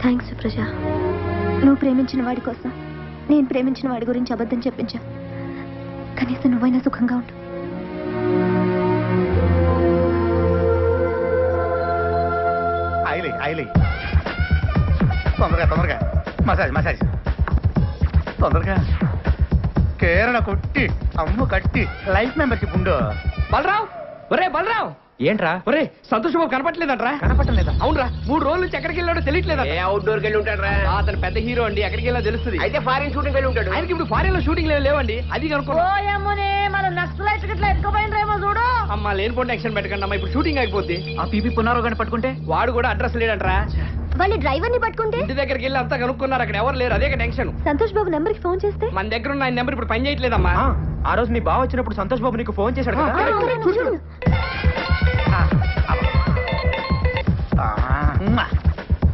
Thanks Supraja నువ్వు ప్రేమించిన వాడి కోసం నేను ప్రేమించిన వాడి గురించి అబద్ధం చెప్పించా. కనీసం నువ్వైనా సుఖంగా ఉండు. తొందరగా తొందరగా. Massage massage. తొందరగా. కేరళ కొట్టి అమ్ము కట్టి లైఫ్ మెంబర్షిప్ ఉండు. బలరావు! ఒరే బలరావు! ఏంట్రా? ఒరే సంతోష్ బాబు కనపట్లేదంట్రా కనపట్టలేదా అవునరా మూడు రోజుల నుంచి ఎక్కడికి వెళ్ళాడో తెలియట్లేదా ఏ అవుట్డోర్కి వెళ్ళి ఉంటాడు రా అతను పెద్ద హీరో అండి ఎక్కడికి వెళ్ళా తెలుస్తుంది. అయితే ఫారిన్ షూటింగ్ వెళ్ళి ఉంటాడు. ఆయనకి ఇప్పుడు ఫారెన్లో షూటింగ్ లేవండి అది కనుక్కో అమ్మా లేనిపోండి యాక్షన్ పెట్టకండి అమ్మా ఇప్పుడు షూటింగ్ అయిపోద్ది. ఆ పీపీ పునారో కానీ పట్టుకుంటే? వాడు కూడా అడ్రస్ లేడంట్రా. వాళ్ళ డ్రైవర్ని పట్టుకుంటే? ఇంటి దగ్గరికి వెళ్ళి అంతా కనుక్కున్నారు అక్కడ ఎవరు లేరు అదే టెన్షన్. సంతోష్ బాబు నెంబర్కి ఫోన్ చేస్తే? మన దగ్గర ఉన్న ఆయన నెంబర్ ఇప్పుడు పని చేయట్లేదమ్మా. ఆ, ఆ రోజు మీ బావ వచ్చినప్పుడు సంతోష్ బాబు నీకు ఫోన్ చేశాడు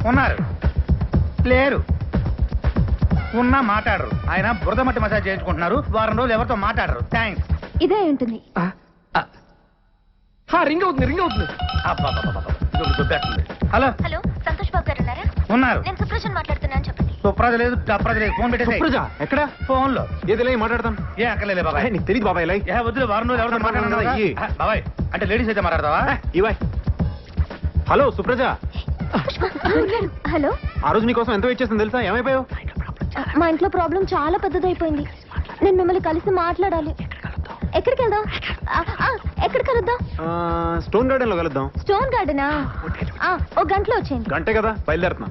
ఉన్నారు. లేరు. ఉన్నా మాట్లాడరు. ఆయన బురద మట్టి మసాజ్ చేయించుకుంటున్నారు. వారం రోజులు ఎవరితో మాట్లాడరు. థ్యాంక్స్. ఇదే ఉంటుంది. రింగ్ అవుతుంది రింగ్ అవుతుంది. హలో. హలో సంతోష్ బాబు గారు ఉన్నారా? ఉన్నారు. నేను సుప్రజన్ మాట్లాడుతున్నాను చెప్పండి. సుప్రజ లేదు డప్రజ లేదు. ఫోన్ పెట్టేసి సుప్రజ ఎక్కడ? ఫోన్లో ఏదిలే మాట్లాడతాం? ఏ అక్కర్లేదు బాబాయ్. నీకు తెలియదు బాబాయ్ ఇలా ఏ వద్దు వారం రోజులు ఎవరితో. ఆ, బాబాయ్ అంటే లేడీస్ అయితే మాట్లాడతావా? ఇవాయ్ హలో సుప్రజ. హలో. ఆ రోజు నీకోసం ఎంత వెయిట్ చేసింది తెలుసా? ఏమైపోయావు? మా ఇంట్లో ప్రాబ్లం చాలా పెద్దదైపోయింది. నేను మిమ్మల్ని కలిసి మాట్లాడాలి. ఎక్కడికి వెళ్దాం? ఆ, ఆ, ఎక్కడికి కలుద్దాం? ఆ, స్టోన్ గార్డెన్లో కలుద్దాం. స్టోన్ గార్డెనా? ఆ, ఒక గంటలో వచ్చేయండి. గంటే కదా బయలుదేరుతున్నా.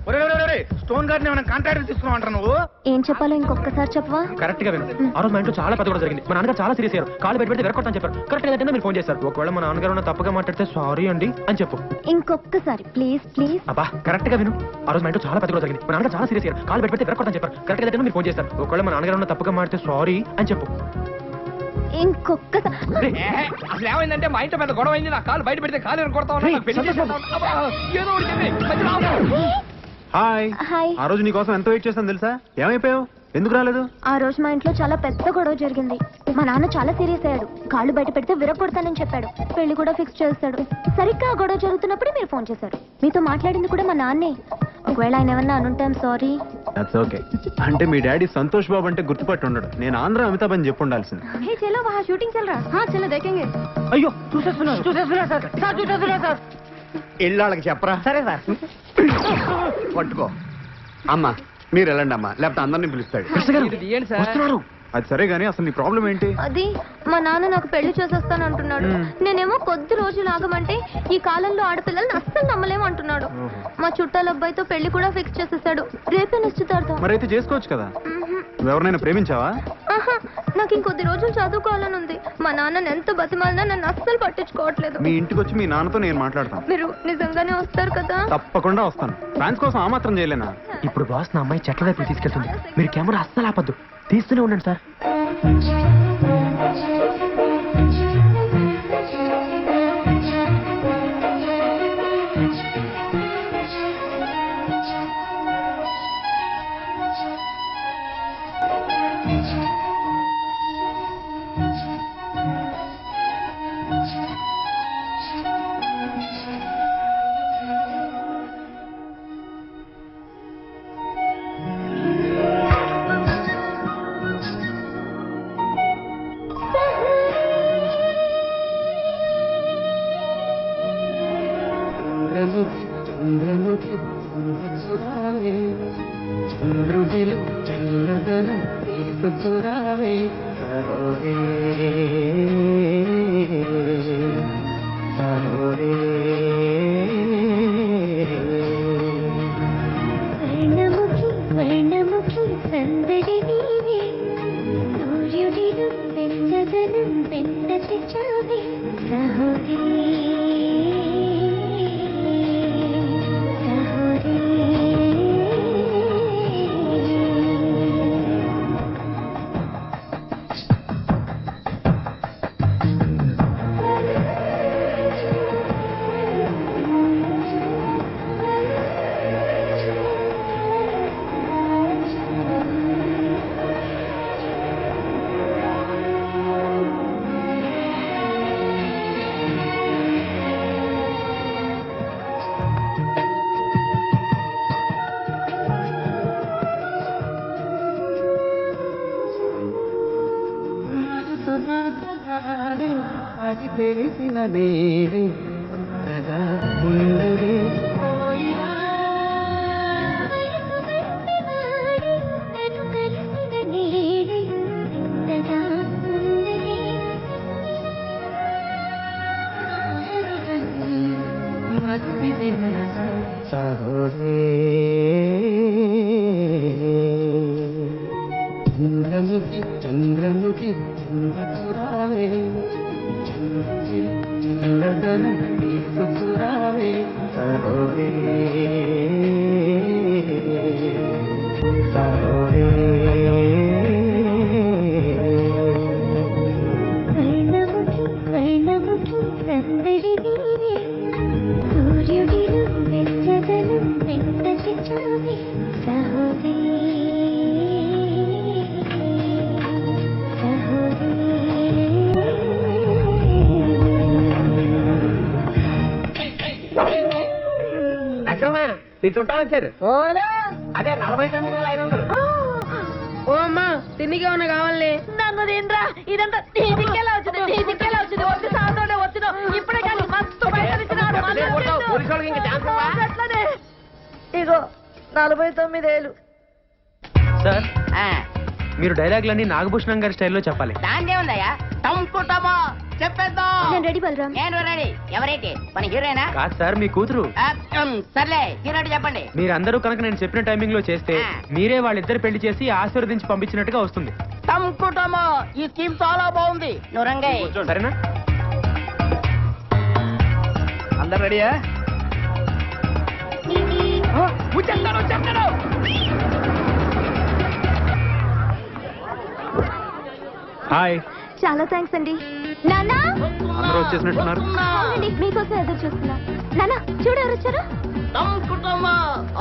స్టోన్ గార్డెన్ ఏమైనా కాంట్రాక్ట్ తీసుకున్నావు నువ్వు? ఏం చెప్పాలో ఇంకొకసారి చెప్పవా? కరెక్ట్గా విను. ఆ రోజు మా ఇంట్లో చాలా పెద్ద కూడా జరిగింది. మా నాన్నగారు చాలా సీరియస్ అయ్యారు. కాలు బయట పెడితే వెరకొట్టని చెప్పారు. కరెక్ట్గా మీరు ఫోన్ చేశారు. ఒకవేళ మా నాన్నగారు ఉన్న తప్పుగా మాట్లాడితే సారీ అండి అని చెప్పు. ఇంకొకసారి ప్లీజ్ ప్లీజ్. అబ్బా కరెక్ట్గా విను. ఆ రోజు మా ఇంట్లో చాలా పెద్ద కూడా జరిగింది. మా నాన్నగారు చాలా సీరియస్ అయ్యారు. కాలు బయట పెడితే వెరకొట్టని చెప్పారు. కరెక్ట్గా మీరు ఫోన్ చేశారు. ఒకవేళ మా నాన్నగారు ఉన్న తప్పుగా మాట్లాడితే సారీ అని చెప్పు. ఏహే, అసలు ఏమైందంటే మా ఇంట్లో పెద్ద గొడవ అయింది. నా కాలు బయట పెడితే కాలు కొడతా ఉన్నా నాకు పెళ్ళి చేసేస్తా ఉన్నా. అబ్బా, ఏదో ఒకటి చెప్పి, మధ్యలో ఆపు. హాయ్. హాయ్. ఆ రోజు నీకోసం ఎంత వెయిట్ చేస్తాను తెలుసా? ఏమైపోయావు? ఎందుకు రాలేదు? ఆ రోజు మా ఇంట్లో చాలా పెద్ద గొడవ జరిగింది. మా నాన్న చాలా సీరియస్ అయ్యాడు. కాళ్ళు బయట పెడితే విరగొడతానని చెప్పాడు. పెళ్ళి కూడా ఫిక్స్ చేస్తాడు. సరిగ్గా ఆ గొడవ జరుగుతున్నప్పుడు మీరు ఫోన్ చేశారు. మీతో మాట్లాడింది కూడా మా నాన్నే. ఒకవేళ ఆయన ఏమన్నా అనుంటాం సారీ. ఓకే అంటే మీ డాడీ సంతోష్ బాబు అంటే గుర్తుపట్టి ఉండడు. నేను ఆంధ్ర అమితాబ్ అని చెప్పు ఉండాల్సింది. అయ్యో చెప్పరా? సరే సార్. పట్టుకో. అమ్మా మీరు వెళ్ళండి అమ్మా. లేకపోతే అందరిని పిలుస్తాడు. ఇది తీయండి సార్. వస్తున్నారు. అది సరే గానీ అసలు నీ ప్రాబ్లం ఏంటి? అది మా నాన్న నాకు పెళ్ళి చేసేస్తాను అంటున్నాడు. నేనేమో కొద్ది రోజులు ఆగమంటే ఈ కాలంలో ఆడపిల్లల్ని అస్సలు నమ్మలేము అంటున్నాడు. మా చుట్టాల అబ్బాయితో పెళ్ళి కూడా ఫిక్స్ చేసేసాడు. రేపే నిశ్చితార్థం. మరైతే చేసుకోవచ్చు కదా. ఎవరినైనా ప్రేమించావా? నాకు ఇంకొద్ది రోజులు చదువుకోవాలని ఉంది. మా నాన్న ఎంత బతిమాలినా నన్ను అస్సలు పట్టించుకోవట్లేదు. మీ ఇంటికి వచ్చి మీ నాన్నతో నేను మాట్లాడతాను. మీరు నిజంగానే వస్తారు కదా? తప్పకుండా వస్తాను. ఫ్యాన్స్ కోసం ఆ మాత్రం చేయలేనా? ఇప్పుడు బాస్ నా అమ్మాయి చెట్ల వైపు తీసుకెళ్తుంది. మీరు కెమెరా అస్సలు ఆపద్దు. తీస్తూనే ఉండండి సార్. వర్ణముఖి అది తెలిసిన దేవి చంద్రముఖి చంద్రముఖి చంద్రచురావే చంద్రముఖి చంద్రధను తీసుకురావే చుట్టాలు వచ్చారు అదే నలభై తొమ్మిది వేల ఐదు వందలు. ఓ అమ్మా తిండికి ఏమన్నా కావాలి? నన్ను తినరా. ఇదంతా దిక్కేలా వచ్చింది? దిక్కేలా వచ్చింది? వచ్చి సాగుతోనే వచ్చిన ఇప్పుడే కానీ మస్తు పైసలు ఇచ్చినాడు? అట్లనే. ఇగో నలభై తొమ్మిదేళ్ళు సార్? మీరు డైలాగులన్నీ నాగభూషణం గారి స్టైల్లో చెప్పాలి. దాందే ఉందయ్యా టంపుటమా చెప్పేద్దాం. నేను రెడీ బలరాం. నేను రెడీ. ఎవరైతే? మన హీరోయినా? కాదు సార్ మీ కూతురు. ఆ, ఉమ్, సర్లే హీరో చెప్పండి. మీరందరూ కనుక నేను చెప్పిన టైమింగ్లో చేస్తే. మీరే వాళ్ళిద్దరు పెళ్ళి చేసి ఆశీర్వదించి పంపించినట్టుగా వస్తుంది. టంపుటమా ఈ స్కీమ్ చాలా బాగుంది. నువ్వు రంగయ్య. సరేనా? అందరు రెడీయా? వచ్చేస్తాడు వచ్చేస్తాడు హాయ్. చాలా థ్యాంక్స్ అండి. నానా అందరూ వచ్చేసినట్టున్నారు. అవునండి మీకోసం ఎదురు చూస్తున్నా. నానా చూడు ఎవరు వచ్చారు?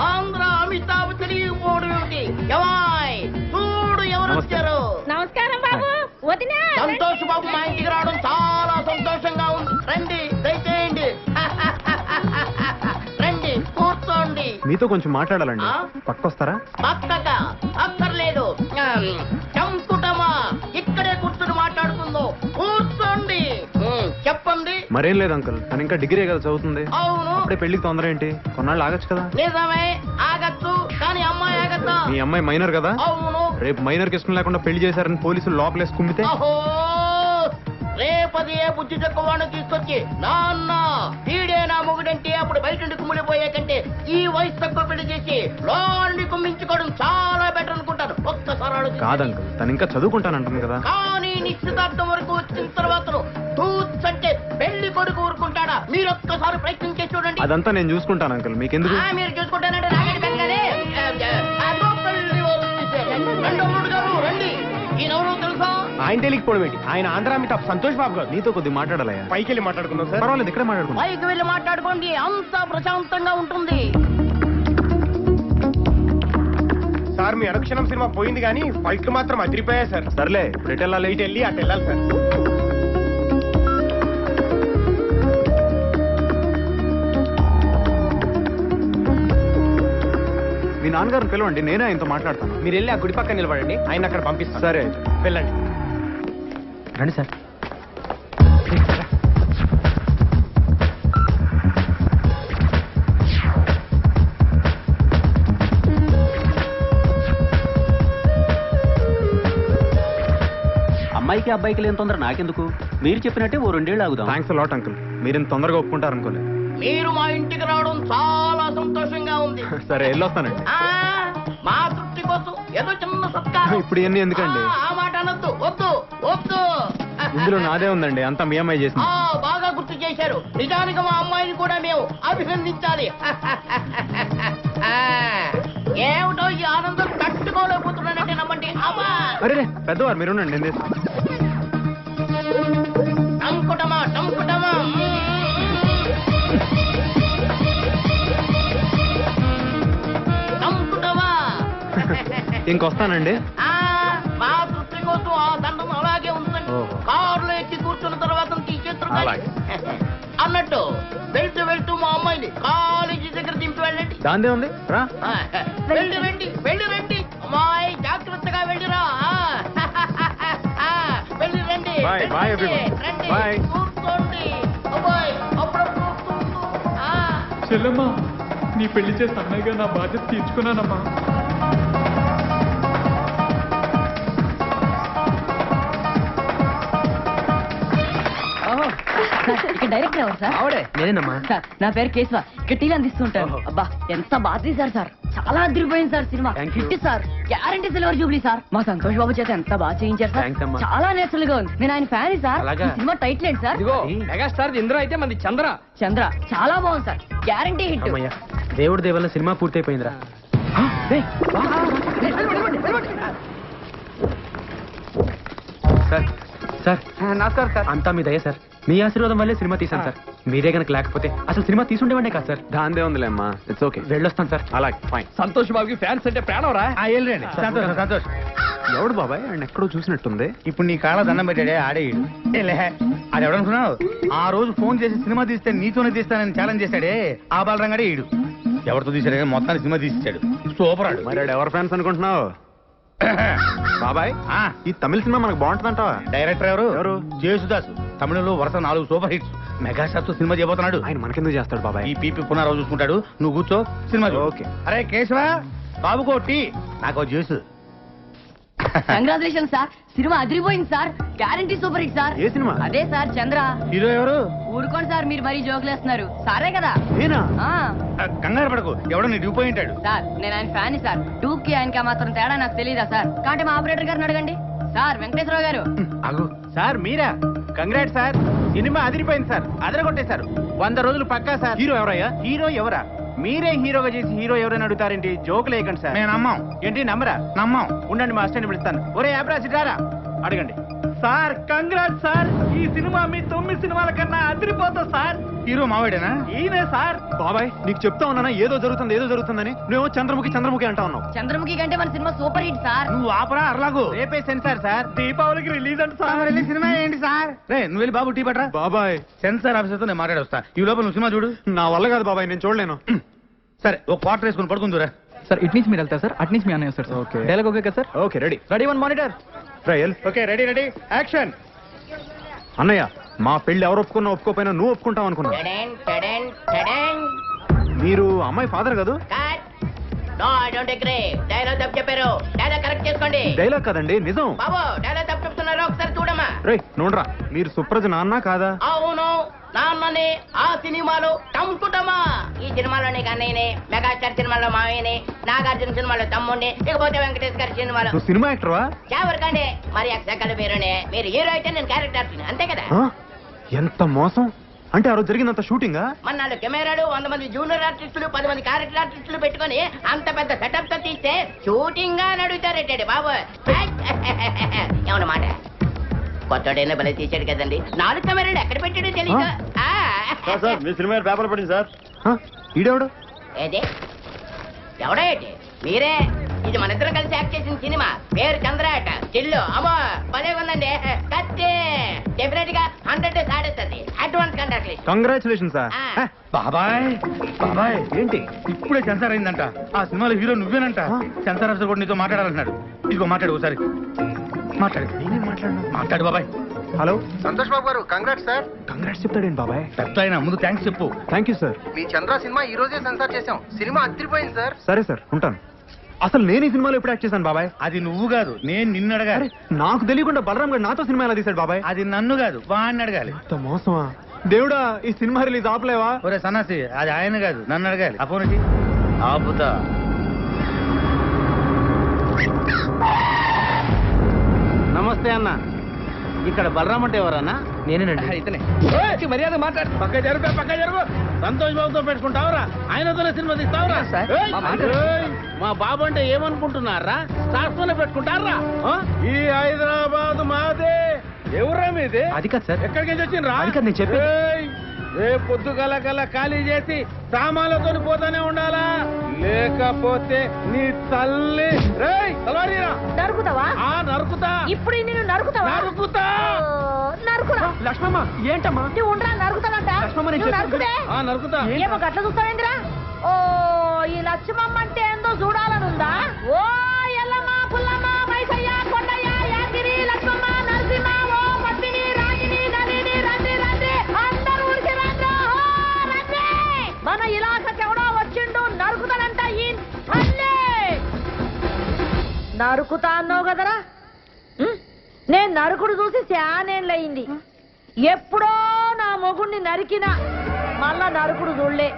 ఆంధ్ర అమితాబ్ తెలియపోవడం ఏమిటి? ఎవాయ్ చూడు ఎవరు నమస్తే. వచ్చారు. నమస్కారం బాబు వదినా సంతోష్ బాబు మా ఇంటికి రావడం చాలా సంతోషంగా ఉంది. రండి దయచేయండి. రండి కూర్చోండి. మీతో కొంచెం మాట్లాడాలండి. ఆ? పక్కొస్తారా పక్కక అక్కర్లేదు. మరేం లేదు అంకుల్. తను ఇంకా డిగ్రీ కదా చదువుతుంది. అవును. అప్పుడే పెళ్ళికి తొందర ఏంటి? కొన్నాళ్ళు ఆగచ్చు కదా? నిజమే. ఆగచ్చు. కానీ అమ్మాయి ఆగచ్చా మీ అమ్మాయి మైనర్ కదా? అవును. రేపు మైనర్కి ఇష్టం లేకుండా పెళ్ళి చేశారని పోలీసులు లోపలేసి కుమ్మితే? రేపది ఏ బుద్ధి తక్కువను తీసుకొచ్చి నాన్న వీడే నా మొగుడంటే అప్పుడు బయట నుండి కుమ్మిడిపోయే కంటే ఈ వయసు తక్కువ పెళ్ళి చేసి లోని కుమ్మించుకోవడం చాలా బెటర్ అనుకుంటాను. ఒక్కసారి ఆలోచించండి. కాదు అంకుల్ తను ఇంకా చదువుకుంటానంటుంది కదా. కానీ నిశ్చితార్థం వరకు వచ్చిన తర్వాత అంటే పెళ్ళి కొడుకు ఊరుకుంటాడా? మీరు ఒక్కసారి ప్రయత్నం చేసి చూడండి. అదంతా నేను చూసుకుంటాను అంకుల్. మీకెందుకు? ఆ, మీరు చూసుకుంటానంటే వచ్చేసారు. రెండో గారు రండి. ఈయనెవరో తెలుసా? ఆయన తెలియకపోవడం ఏంటి? ఆయన ఆంధ్ర అమితాబ్ సంతోష్ బాబు గారు. నీతో కొద్దిగా మాట్లాడాలయ్యా. పైకి వెళ్ళి మాట్లాడుకుందాం సార్. పర్వాలేదు ఇక్కడే మాట్లాడుకుందాం. పైకి వెళ్ళి మాట్లాడుకోండి. అంతా ప్రశాంతంగా ఉంటుంది. సార్ మీ అనుక్షణం సినిమా పోయింది కానీ ఫైట్లు మాత్రం అదిరిపోయాయి సార్. సర్లే ఇప్పుడు ఎటు వెళ్ళాలి ఇటు వెళ్ళి అటు వెళ్ళాలి సార్. మీ నాన్నగారిని పిలవండి నేనే ఆయనతో మాట్లాడతాను. మీరు వెళ్ళి ఆ గుడి పక్కన నిలబడండి ఆయన అక్కడ పంపిస్తాను. సరే అయితే. వెళ్ళండి. రండి సార్. అమ్మాయికి అబ్బాయికి లేని తొందర నాకెందుకు? మీరు చెప్పినట్టే ఓ రెండేళ్ళు ఆగుదాం. థ్యాంక్స్ లాట్ అంకుల్ మీరు ఇంత తొందరగా ఒప్పుకుంటారు అనుకోలేదు మీరు మా ఇంటికి రావడం చాలా సంతోషంగా ఉంది సరే వెళ్ళొస్తానండి. ఆ మా తృప్తి కోసం ఏదో చిన్న సత్కారం. ఇప్పుడు ఇవన్నీ ఎందుకండి? ఆ, ఆ మాట అనొద్దు వద్దు వద్దు. ఇందులో నాదే ఉందండి అంతా మీ అమ్మాయి చేసింది. ఆ బాగా గుర్తు చేశారు. నిజానికి మా అమ్మాయిని కూడా మేము అభినందించాలి. ఆ, ఏమిటో ఈ ఆనందం తట్టుకోలేకపోతున్నానంటే నమ్మండి. అమ్మా అరే పెద్దవారు మీరు ఉండండి నేను ఇంకొస్తానండి. మా అలాగే కారులో ఎక్కి కూర్చున్న తర్వాత అన్నట్టు బెల్ట్ బెల్ట్ మా అమ్మాయిని కాలేజీ దగ్గర దింపి వెళ్ళండి. దాని ఉంది? రా. ఆ, వెళ్ళి వెండి వెళ్ళి రండి. అమ్మాయి జాగ్రత్తగా వెళ్ళిరా. ఆ, వెళ్ళి రండి. రండి, కూర్చోండి. చెల్లమ్మా నీ పెళ్ళి చేసి అన్నయ్యగా నా బాధ్యత తీర్చుకున్నానమ్మా. ఇక్కడ డైరెక్టర్ ఎవరు సార్? ఆవిడే. నేనేనమ్మా. సార్ నా పేరు కేశవ. ఇక్కడ టీలు అందిస్తుంటాను అబ్బా ఎంత బాగా తీశారు సార్. చాలా అదిరిపోయింది sir cinema. Thank you. Sir. Guarantee silver jubilee sir. మా సంతోష్ బాబు చేత ఎంత బాగా చేయించారు సార్. Thanks అమ్మా. చాలా నేచురల్గా ఉంది. నేను ఆయన ఫ్యాన్ సార్. అలాగా? ఈ సినిమా టైటిల్ ఏంటి సార్? ఇదిగో మెగాస్టార్ ఇంద్ర అయితే మంది చంద్ర. చంద్ర. చాలా బాగుంది సార్. గ్యారంటీ హిట్ అమ్మయ్య దేవుడి దేవల్ల సినిమా పూర్తయిపోయిందిరా. Sir sir. నమస్కారం సార్. అంతా మీ దయ సార్. మీ ఆశీర్వాదం వల్లే సినిమా తీశాను సార్. మీరే గనక లేకపోతే అసలు సినిమా తీసుండేవాడే కాదు సార్. దాందే ఉందిలే అమ్మా. ఇట్స్ ఓకే వెళ్ళొస్తాను సార్. అలాగే ఫైన్ సంతోష్ బాబుకి ఫ్యాన్స్ అంటే ప్రాణం రా. వెళ్ళండి సంతోష్ సంతోష్. ఎవడు బాబాయ్? ఆయన ఎక్కడో చూసినట్టుంది. ఇప్పుడు నీ కాళ్ళ దండం పెట్టాడే ఆడే ఈడు. ఏలే అది ఎవడనుకున్నావు ఆ రోజు ఫోన్ చేసి సినిమా తీస్తే నీతోనే తీస్తానని ఛాలెంజ్ చేశాడే ఆ బాలరంగాడే ఈడు. ఎవరితో తీశాడు కానీ మొత్తాన్ని సినిమా తీసిచ్చాడు సూపర్ ఆడు. మరి ఎవరు ఫ్యాన్స్ అనుకుంటున్నావు? బాబాయ్ ఆ, ఈ తమిళ సినిమా మనకు బాగుంటుందంటావా? డైరెక్టర్ ఎవరు? ఎవరు? జేసుదాస్. తమిళంలో వరుస నాలుగు సూపర్ హిట్స్. మెగాస్టార్తో సినిమా చేయబోతున్నాడు. ఆయన మనకెందుకు చేస్తాడు బాబాయ్? ఈ పీపీ పునరావు చూసుకుంటాడు. నువ్వు కూర్చో సినిమా. ఓకే. అరే కేశవ బాబుకో టీ. నాకు జ్యూస్. కంగ్రాచులేషన్ సార్ సినిమా అదిరిపోయింది sir guarantee super hit sir ఏ సినిమా? అదే సార్ చంద్ర. హీరో ఎవరు? ఊరుకోండి సార్ మీరు మరీ జోకులేస్తున్నారు. సారే కదా. నేనా? ఆ. ఆ, కంగారు పడకు. ఎవడో నీ డ్యూ పోయి ఉంటాడు. సార్ నేను ఆయన ఫ్యాన్ సార్ టూ కి ఆయనకి మాత్రం తేడా నాకు తెలియదా సార్ కాబట్టి మా ఆపరేటర్ గారిని అడగండి. సార్ వెంకటేశ్వరరావు గారు. అగు సార్ మీరా? Congrat sir. సినిమా అదిరిపోయింది సార్. అదరగొట్టేశారు. వంద రోజులు పక్కా సార్. హీరో ఎవరయ్యా? హీరో ఎవరా? మీరే హీరోగా చేసి హీరో ఎవరైనా అడుగుతారేంటి? జోకులు వేయకండి సార్. నేను నమ్మాం. ఏంటి నమ్మరా? నమ్మాం. ఉండండి మా అసిస్టెంట్ పిలుస్తాను. ఒరే యాబ్రాసి రారా? అడగండి. Sir congrat sir. ఈ సినిమా మీ తొమ్మిది సినిమాల కన్నా అదిరిపోతుంది సార్. హీరో మావాడేనా? ఈయనే సార్. బాబాయ్ నీకు చెప్తా ఉన్నానా? ఏదో జరుగుతుంది ఏదో జరుగుతుందని. నువ్వేమో చంద్రముఖి చంద్రముఖి అంటా ఉన్నావు. చంద్రముఖి కంటే మన సినిమా సూపర్ హిట్ సార్. నువ్వు ఆపరా అర్లాగు. రేపే సెన్సార్ సార్. దీపావళికి రిలీజ్ అంట సార్. వెళ్ళి సినిమా ఏంటి సార్? రే నువ్వు వెళ్ళి బాబు టీ పట్రా. బాబాయ్. సెన్సార్ ఆఫీసర్తో నేను మాట్లాడి వస్తా ఈ లోపల నువ్వు సినిమా చూడు. నా వల్ల కాదు బాబాయ్ నేను చూడలేను. సరే ఒక క్వార్టర్ వేసుకుని పడుకుందురా. సార్ ఇటు నుంచి మీరు వెళ్తారు సార్? అటు నుంచి మీ అన్నయ్య వస్తారు ఓకే. డైలాగ్ ఓకే కదా sir? Okay ready. Ready one monitor. Trial okay ready ready. Action. అన్నయ్య మా పెళ్ళి ఎవరు ఒప్పుకున్నా ఒప్పుకోపోయినా నువ్వు ఒప్పుకుంటావు అనుకున్నా. టడెన్, టడెన్, టడెన్. మీరు అమ్మాయి ఫాదర్ కాదు? Cut. No I don't agree dialogue తప్పు చెప్పారు. డైలాగ్ కరెక్ట్ చేసుకోండి. డైలాగ్ కదండి నిజం. బాబు డైలాగ్ తప్పు చెప్తున్నారు. ఒకసారి చూడమ్మా. రే నోడ్రా మీరు సుప్రజ నాన్న కాదా? నాన్నని ఆ సినిమాలో టమ్కుటమా ఈ సినిమాలోని కన్నయ్యని మెగాస్టార్ సినిమాలో మావయ్యని నాగార్జున సినిమాలో తమ్ముడిని ఇకపోతే వెంకటేష్ గారి సినిమాలో. నువ్వు సినిమా యాక్టర్వా ఎవరికండి మరి అక్షకల పేరునే మీరు హీరో అయితే నేను క్యారెక్టర్ అంతే కదా? ఆ? ఎంత మోసం? అంటే ఆ రోజు జరిగినంత షూటింగా మన నాలుగు కెమెరాలు వంద మంది జూనియర్ ఆర్టిస్టులు పది మంది క్యారెక్టర్ ఆర్టిస్టులు పెట్టుకొని అంత పెద్ద సెటప్తో తీస్తే షూటింగ్గా నడుగుతారేటండి బాబు. ఏమన్న మాట కొత్తడైనా భలే తీశాడు కదండి. నాలుగు కెమెరాలు ఎక్కడ పెట్టాడో తెలియదు ఆ. మీ సినిమా పేపర్ పడింది సార్. ఈడెవడు? ఏది? ఎవడా ఏంటి? మీరే? ఇది మన ఇద్దరం కలిసి యాక్ట్ చేసిన సినిమా. పేరు చంద్రాట చిల్లు. అమ్మో భలే ఉందండి. కత్తి. డెఫినెట్గా హండ్రెడ్ డేస్ ఆడేస్తుంది. అడ్వాన్స్ కంట్రాక్ట్ కంగ్రాచులేషన్ సార్ ఆ. బాబాయ్ బాబాయ్ ఏంటి? ఇప్పుడే సెన్సార్ అయిందంట. ఆ సినిమాలో హీరో నువ్వేనంట. సెన్సార్ ఆఫీసర్ కూడా నీతో మాట్లాడాలన్నాడు ఇదిగో మాట్లాడు ఒకసారి మాట్లాడు. నేనేం మాట్లాడినా? మాట్లాడు బాబాయ్. హలో? సంతోష్ బాబు గారు కంగ్రాట్స్ సార్ కంగ్రాట్స్ చెప్తాడేంటి బాబాయ్? పెద్ద ఆయన ముందు థ్యాంక్స్ చెప్పు. థ్యాంక్ యూ సార్ మీ చంద్ర సినిమా ఈ రోజే సెన్సార్ చేసాం సినిమా అదిరిపోయింది సార్ సరే సార్ ఉంటాను. అసలు నేను ఈ సినిమాలో ఎప్పుడు యాక్ట్ చేశాను బాబాయ్? అది నువ్వు కాదు నేను నిన్ను అడగాలి. నాకు తెలియకుండా బలరాం గారు నాతో సినిమా ఎలా తీశాడు బాబాయ్? అది నన్ను కాదు వాడిని అడగాలి. అంత మోసమా? దేవుడా ఈ సినిమా రిలీజ్ ఆపలేవా? ఒరే సన్నాసి అది ఆయన కాదు నన్ను అడగాలి. అపోనకి ఆపుతా. నమస్తే అన్న. ఇక్కడ బలరాం అంటే ఎవరన్నా? నేనేనండి. ఇతనే. మర్యాద మాట్లాడు. పక్క జరుగు పక్క జరుగు. సంతోష్ బాబుతో పెట్టుకుంటావురా? ఆయనతోనే సినిమా తీస్తావురా? ఏయ్! మా బాబు అంటే ఏమనుకుంటున్నారా? శాస్త్రంలో పెట్టుకుంటారా? ఆ? ఈ హైదరాబాద్ మాదే. ఎవరా మీది? అది కాదు సార్. ఎక్కడికి నుంచి వచ్చిండ్రా? అది కాదు నేను చెప్పేది. ఏయ్! రేపు పొద్దుగల గల ఖాళీ చేసి సామాన్లతో పోతానే ఉండాలా? లేకపోతే నీ తల్లి రేయ్ తలవారీరా. నరుకుతావా? ఆ నరుకుతా. ఇప్పుడు నేను నరుకుతావా? నరుకుతా. నరుకురా. లక్ష్మమ్మ ఏంటమ్మా? నువ్వు ఉండరా నరుకుతానంట లక్ష్మమ్మ, నేను నువ్వు చెప్పేది నరుకుతే? ఆ నరుకుతా. ఏమో గట్ల చూస్తావేందిరా? ఓ ఈ లక్ష్మమ్మ అంటే ఏందో చూడాలనుందా ఓ నరుకుతా అన్నావు కదరా? నేను నరుకుడు చూసి శానేళ్ళయింది. ఎప్పుడో నా మొగుణ్ణి నరికినా మళ్ళా నరుకుడు చూడలే.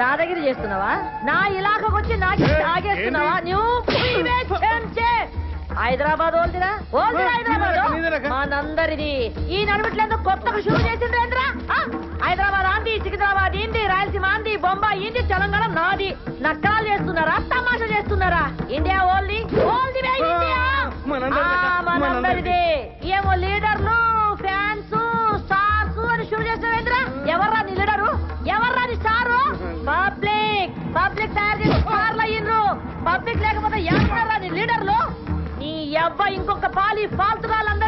దాదాగిరి చేస్తున్నావా? నా ఇలాకకు వచ్చి నాకు తాగేస్తున్నావా. హైదరాబాద్ ఓల్దిరా? ఓల్దిరా హైదరాబాద్? మనందరిది ఈ నడుమిట్లేందో కొత్తగా షురు చేసిండ్రేంద్రా ఆ? హైదరాబాద్ ఆంది సికింద్రాబాద్ ఇంది రాయలసీమ ఆంది బొంబాయి ఇంది తెలంగాణ నాది. నక్కలు తప్ప ఇంకొక పాలి ఫాల్తురాలన్న